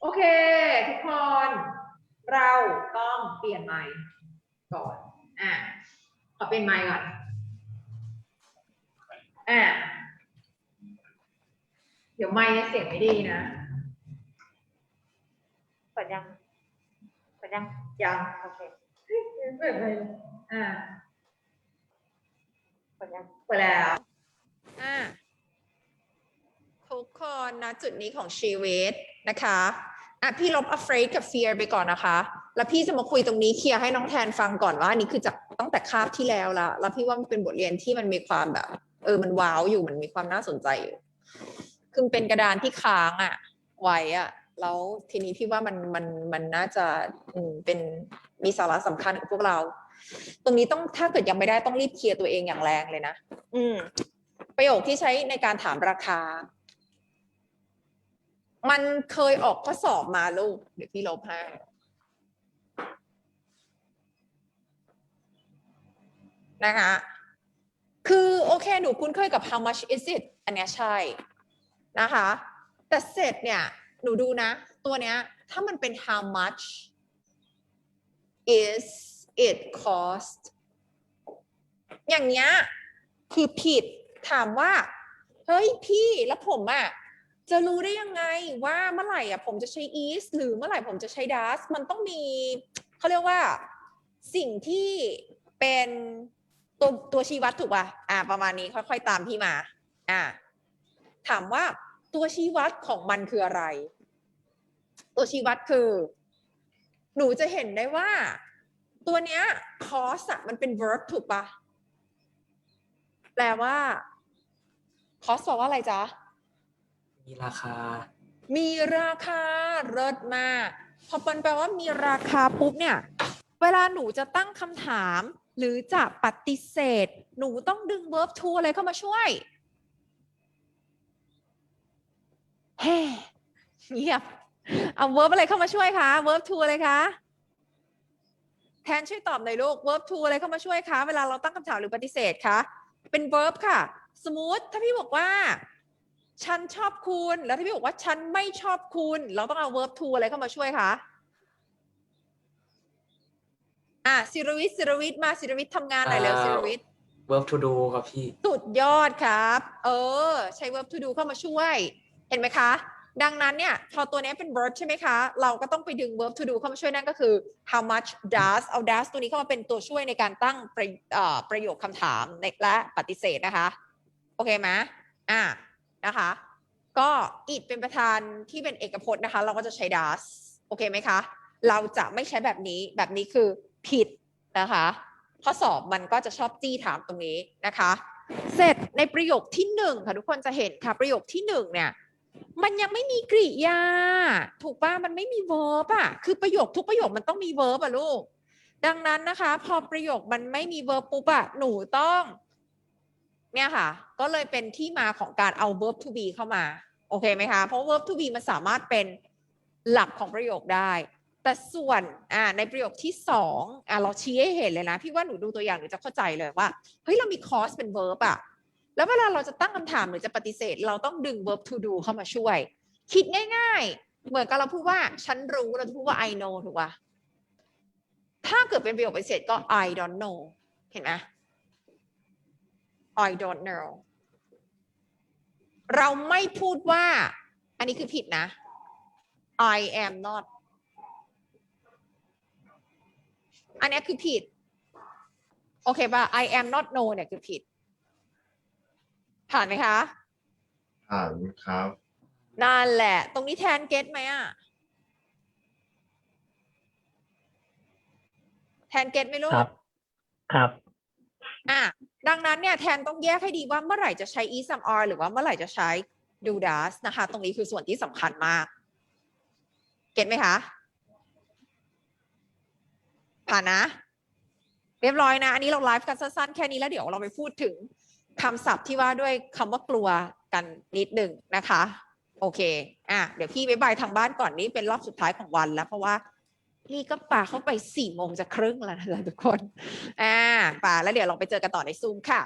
โอเค ทุกคน เราต้องเปลี่ยนไมค์ก่อนอะขอเปลี่ยนไมค์ก่อนอะเดี๋ยวไมค์เนี่ยเสียงไม่ดีนะเปิดยังเปิดยังยังโอเคเปิดเลยอะเปิดยังเปิดแล้วอะทุกคนนะจุดนี้ของชีวิตนะคะ อะพี่ลบ afraid กับ fear ไปก่อนนะคะ แล้วพี่จะมาคุยตรงนี้เคลียร์ให้น้องแทนฟังก่อนว่าอันนี้คือจากตั้งแต่คาบที่แล้วละแล้วพี่ว่ามันเป็นบทเรียนที่มันมีความแบบ เออมันว้าวอยู่มันมีความน่าสนใจอยู่ คือมันเป็นกระดานที่ค้างอะไว้อะแล้วทีนี้พี่ว่ามันมันมันน่าจะอืมเป็นมีสาระสำคัญกับพวกเรา ตรงนี้ต้องถ้าเกิดยังไม่ได้ต้องรีบเคลียร์ตัวเองอย่างแรงเลยนะอืม ประโยคที่ใช้ในการถามราคา มันเคยออกข้อสอบมาลูก เดี๋ยวพี่ลบให้นะคะ คือโอเค หนูคุ้นเคยกับ how much is it อันเนี้ยใช่ นะคะ แต่เสร็จเนี่ย หนูดูนะ ตัวเนี้ย ถ้ามันเป็น how much is it cost อย่างเนี้ย คือผิด ถามว่า เฮ้ยพี่แล้วผมอะ จะรู้ได้ยังไงว่าเมื่อไหร่อะผมจะใช้ is หรือเมื่อไหร่ผมจะใช้ does มันต้องมีเขาเรียกว่าสิ่งที่เป็นตัวตัวชี้วัดถูกป่ะ อ่า ประมาณนี้ค่อยๆตามพี่มา อ่า ถามว่าตัวชี้วัดของมันคืออะไร ตัวชี้วัดคือ หนูจะเห็นได้ว่า ตัวเนี้ย cost อะมันเป็น verb ถูกป่ะแปลว่า cost แปลว่าอะไรจ๊ะ มีราคา มีราคาเลิศมากพอมันแปลว่ามีราคาปุ๊บเนี่ย เวลาหนูจะตั้งคำถามหรือจะปฏิเสธ หนูต้องดึง verb to อะไรเข้ามาช่วยเฮ้เงียบ เอา verb อะไรเข้ามาช่วยคะ verb to อะไรคะแทนช่วยตอบหน่อยลูก verb to อะไรเข้ามาช่วยคะ เวลาเราตั้งคำถามหรือปฏิเสธคะ เป็น verb ค่ะ สมมติถ้าพี่บอกว่า ฉันชอบคุณ แล้วถ้าพี่บอกว่าฉันไม่ชอบคุณ เราต้องเอา verb to อะไรเข้ามาช่วยคะอะศิรวิทย์ศิรวิทย์มาศิรวิทย์ทำงานหน่อยเร็วอ่าศิรวิทย์ verb to do ครับพี่ สุดยอดครับ เออ ใช้ verb to do เข้ามาช่วย เห็นไหมคะ ดังนั้นเนี่ยพอตัวนี้เป็น verb ใช่ไหมคะ เราก็ต้องไปดึง verb to do เข้ามาช่วยนั่นก็คือ how much does เอา does ตัวนี้เข้ามาเป็นตัวช่วยในการตั้งประเอ่อประโยคคำถามในและปฏิเสธนะคะ โอเคไหมอ่า นะคะ ก็ it เป็นประธานที่เป็นเอกพจน์นะคะ เราก็จะใช้ does โอเคไหมคะ เราจะไม่ใช้แบบนี้แบบนี้คือผิดนะคะข้อสอบมันก็จะชอบจี้ถามตรงนี้นะคะ เสร็จในประโยคที่หนึ่งค่ะทุกคนจะเห็นค่ะประโยคที่หนึ่งเนี่ยมันยังไม่มีกริยา ถูกป่ะมันไม่มี verb อะคือประโยคทุกประโยคมันต้องมี verb อะลูก ดังนั้นนะคะ พอประโยคมันไม่มี verb ปุ๊บอะหนูต้อง เนี่ยค่ะ ก็เลยเป็นที่มาของการเอา verb to be เข้ามา โอเคไหมคะ เพราะ verb to be มันสามารถเป็นหลักของประโยคได้ แต่ส่วนอ่าในประโยคที่สองอ่าเราชี้ให้เห็นเลยนะ พี่ว่าหนูดูตัวอย่างหนูจะเข้าใจเลยว่า เฮ้ย เรามี cause เป็น verb อะแล้วเวลาเราจะตั้งคำถามหรือจะปฏิเสธ เราต้องดึง verb to do เข้ามาช่วย คิดง่าย ๆ เหมือนกับเราพูดว่าฉันรู้เราจะพูดว่า I know ถูกป่ะถ้าเกิดเป็นประโยคปฏิเสธก็ I don't know เห็นไหม I don't know เราไม่พูดว่า อันนี้คือผิดนะ I am not อันนี้คือผิด โอเคป่ะ I am not know เนี่ยคือผิด ผ่านไหมคะอ่านครับนั่นแหละ ตรงนี้แทนเก็ตไหมอะแทนเก็ตไหมลูกครับ ครับ อะ ดังนั้นเนี่ยแทนต้องแยกให้ดีว่าเมื่อไหร่จะใช้ is some are หรือว่าเมื่อไหร่จะใช้ do does นะคะ ตรงนี้คือส่วนที่สำคัญมาก เก็ตไหมคะ ผ่านนะ เรียบร้อยนะ อันนี้เราไลฟ์กันสั้นๆ แค่นี้แล้วเดี๋ยวเราไปพูดถึงคำศัพท์ที่ว่าด้วยคำว่ากลัวกันนิดหนึ่งนะคะ โอเค อะ เดี๋ยวพี่บายบายทางบ้านก่อนนี้เป็นรอบสุดท้ายของวันแล้วเพราะว่า นี่ก็ป่าเข้าไปสี่โมงจะครึ่งแล้วนะทุกคน อ่าป่าแล้วเดี๋ยวเราไปเจอกันต่อในซูมค่ะ